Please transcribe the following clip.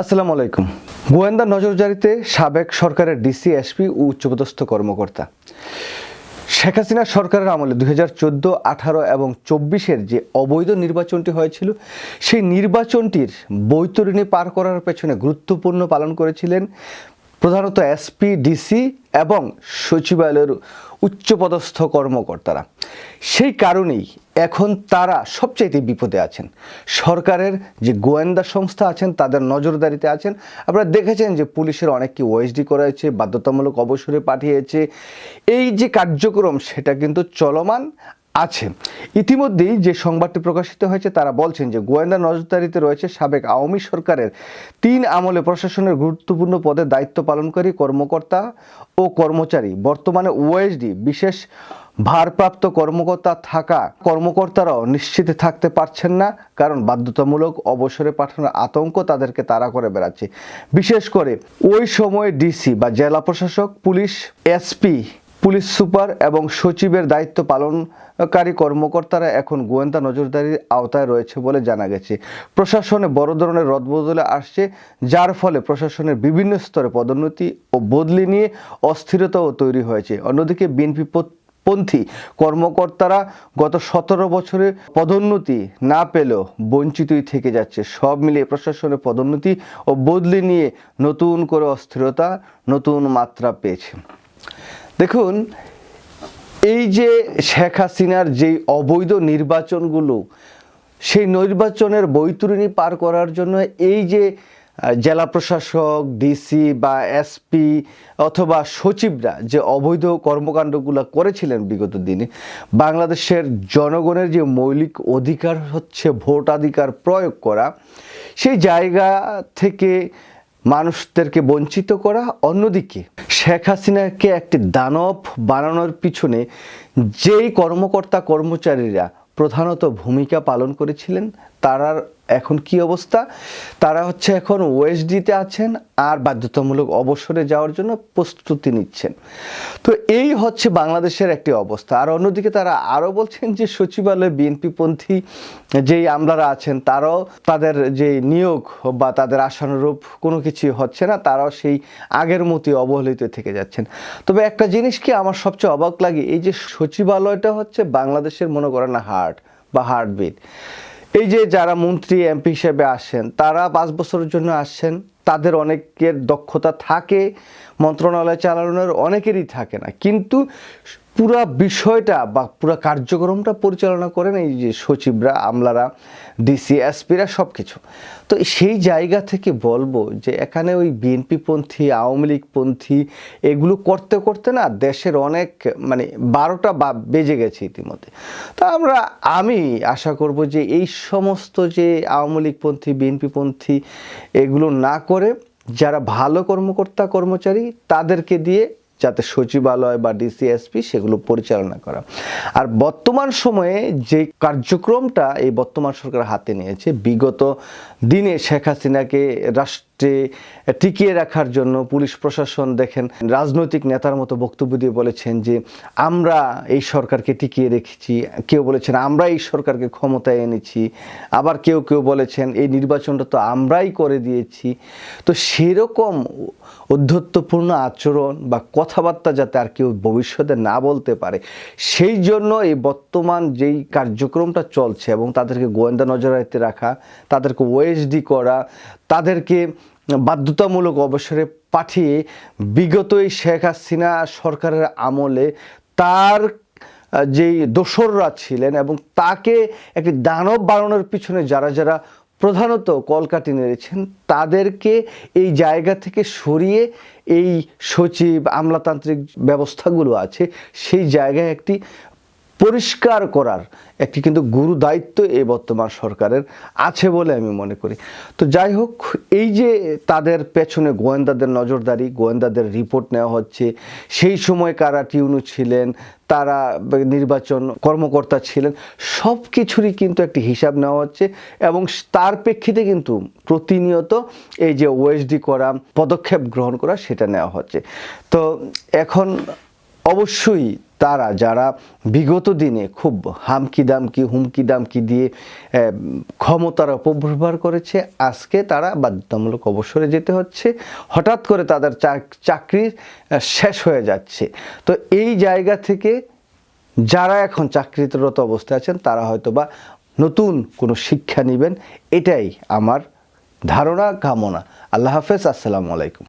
আসসালামু আলাইকুম। গোয়েন্দা নজরদারিতে সাবেক সরকারের ডিসি, এসপি ও উচ্চপদস্থ কর্মকর্তা। শেখ হাসিনা সরকারের আমলে দুই হাজার চোদ্দ, আঠারো এবং চব্বিশের যে অবৈধ নির্বাচনটি হয়েছিল, সেই নির্বাচনটির বৈতরণী পার করার পেছনে গুরুত্বপূর্ণ পালন করেছিলেন প্রধানত এসপি, ডিসি এবং সচিবালয়ের উচ্চপদস্থ কর্মকর্তারা। সেই কারণেই এখন তারা সবচাইতে বিপদে আছেন। সরকারের যে গোয়েন্দা সংস্থা আছেন, তাদের নজরদারিতে আছেন। আপনারা দেখেছেন যে পুলিশের অনেককে ওএসডি করেছে বাধ্যতামূলক অবসরে পাঠিয়েছে। এই যে কার্যক্রম, সেটা কিন্তু চলমান আছে। ইতিমধ্যেই যে সংবাদটি প্রকাশিত হয়েছে, তারা বলছেন যে গোয়েন্দা নজরদারিতে রয়েছে সাবেক আওয়ামী সরকারের তিন আমলে প্রশাসনের গুরুত্বপূর্ণ পদে দায়িত্ব পালনকারী কর্মকর্তা ও কর্মচারী। বর্তমানে ওএসডি বিশেষ ভারপ্রাপ্ত কর্মকর্তা থাকা কর্মকর্তারাও নিশ্চিত থাকতে পারছেন না, কারণ বাধ্যতামূলক অবসরে পাঠানোর আতঙ্ক তাদেরকে তাড়া করে বেড়াচ্ছে। বিশেষ করে ওই সময়ে ডিসি বা জেলা প্রশাসক, পুলিশ, এসপি, পুলিশ সুপার এবং সচিবের দায়িত্ব পালনকারী কর্মকর্তারা এখন গোয়েন্দা নজরদারির আওতায় রয়েছে বলে জানা গেছে। প্রশাসনে বড় ধরনের রদবদলে আসছে, যার ফলে প্রশাসনের বিভিন্ন স্তরে পদোন্নতি ও বদলি নিয়ে অস্থিরতাও তৈরি হয়েছে। অন্যদিকে বিএনপি পন্থী। কর্মকর্তারা গত সতেরো বছরে পদোন্নতি না পেলেও বঞ্চিতই থেকে যাচ্ছে। সব মিলিয়ে প্রশাসনের পদোন্নতি ও বদলি নিয়ে নতুন করে অস্থিরতা, নতুন মাত্রা পেয়েছে। দেখুন, এই যে শেখ হাসিনার যেই অবৈধ নির্বাচনগুলো, সেই নির্বাচনের বৈতরণী পার করার জন্য এই যে জেলা প্রশাসক, ডিসি বা এসপি অথবা সচিবরা যে অবৈধ কর্মকাণ্ডগুলো করেছিলেন বিগত দিনে, বাংলাদেশের জনগণের যে মৌলিক অধিকার হচ্ছে ভোটাধিকার প্রয়োগ করা, সেই জায়গা থেকে মানুষদেরকে বঞ্চিত করা, অন্যদিকে শেখ হাসিনাকে একটি দানব বানানোর পিছনে যেই কর্মকর্তা কর্মচারীরা প্রধানত ভূমিকা পালন করেছিলেন তারার এখন কি অবস্থা? তারা হচ্ছে এখন ওএসডিতে আছেন আর বাধ্যতামূলক অবসরে যাওয়ার জন্য প্রস্তুতি নিচ্ছেন। তো এই হচ্ছে বাংলাদেশের একটি অবস্থা। আর অন্যদিকে তারা আরও বলছেন যে সচিবালয়ে বিএনপিপন্থী যেই আমলারা আছেন, তারাও তাদের যে নিয়োগ বা তাদের আশানুরূপ কোনো কিছু হচ্ছে না, তারাও সেই আগের মতোই অবহেলিত থেকে যাচ্ছেন। তবে একটা জিনিস কি আমার সবচেয়ে অবাক লাগে, এই যে সচিবালয়টা হচ্ছে বাংলাদেশের মনে করেন হার্ট বা হার্টবিট। এই যে যারা মন্ত্রী, এমপি হিসেবে আসেন, তারা পাঁচ বছরের জন্য আসছেন তাদের অনেকের দক্ষতা থাকে। মন্ত্রণালয় চালানোর অনেকেরই থাকে না। কিন্তু পুরা বিষয়টা বা পুরা কার্যক্রমটা পরিচালনা করেন এই যে সচিবরা, আমলারা, ডিসি, এসপিরা সব কিছু তো সেই জায়গা থেকে বলব যে এখানে ওই বিএনপিপন্থী আওয়ামী লীগপন্থী এগুলো করতে করতে না দেশের অনেক মানে বারোটা বা বেজে গেছে ইতিমধ্যে। তা আমরা, আমি আশা করব যে এই সমস্ত যে আওয়ামী লীগপন্থী বিএনপিপন্থী এগুলো না করে যারা ভালো কর্মকর্তা, কর্মচারী, তাদেরকে দিয়ে যাতে সচিবালয় বা ডিসিএসপি সেগুলো পরিচালনা করা। আর বর্তমান সময়ে যে কার্যক্রমটা এই বর্তমান সরকার হাতে নিয়েছে, বিগত দিনে শেখ হাসিনাকে রাষ্ট্রে টিকিয়ে রাখার জন্য পুলিশ প্রশাসন দেখেন, রাজনৈতিক নেতার মতো বক্তব্য দিয়ে বলেছেন যে, আমরা এই সরকারকে টিকিয়ে রেখেছি। কেউ বলেছেন, আমরা এই সরকারকে ক্ষমতায় এনেছি। আবার কেউ কেউ বলেছেন, এই নির্বাচনটা তো আমরাই করে দিয়েছি। তো সেরকম অধ্যত্বপূর্ণ আচরণ বা কথাবার্তা যাতে আর কেউ ভবিষ্যতে না বলতে পারে, সেই জন্য এই বর্তমান যেই কার্যক্রমটা চলছে এবং তাদেরকে গোয়েন্দা নজরাইতে রাখা, তাদেরকে ওএসডি করা, তাদেরকে বাধ্যতামূলক অবসরে পাঠিয়ে বিগত এই শেখ হাসিনা সরকারের আমলে তার যেই দোসররা ছিলেন এবং তাকে একটি দানব বাড়ানোর পিছনে যারা যারা প্রধানত কলকাটি নেড়েছেন, তাদেরকে এই জায়গা থেকে সরিয়ে এই সচিব আমলাতান্ত্রিক ব্যবস্থাগুলো আছে, সেই জায়গায় একটি পরিষ্কার করার একটি কিন্তু গুরু দায়িত্ব এই বর্তমান সরকারের আছে বলে আমি মনে করি। তো যাই হোক, এই যে তাদের পেছনে গোয়েন্দাদের নজরদারি, গোয়েন্দাদের রিপোর্ট নেওয়া হচ্ছে, সেই সময় কারা টিউনু ছিলেন, তারা নির্বাচন কর্মকর্তা ছিলেন, সব কিছুরই কিন্তু একটি হিসাব নেওয়া হচ্ছে এবং তার প্রেক্ষিতে কিন্তু প্রতিনিয়ত এই যে ওএসডি করা, পদক্ষেপ গ্রহণ করা, সেটা নেওয়া হচ্ছে। তো এখন অবশ্যই তারা, যারা বিগত দিনে খুব হামকি দামকি হুমকি দামকি দিয়ে ক্ষমতার অপব্যবহার করেছে, আজকে তারা বাধ্যতামূলক অবসরে যেতে হচ্ছে। হঠাৎ করে তাদের চাক- চাকরি শেষ হয়ে যাচ্ছে। তো এই জায়গা থেকে যারা এখন চাকরিরত অবস্থায় আছেন, তারা হয়তো বা নতুন কোনো শিক্ষা নেবেন। এটাই আমার ধারণা, কামনা। আল্লাহ হাফেজ, আসসালামু আলাইকুম।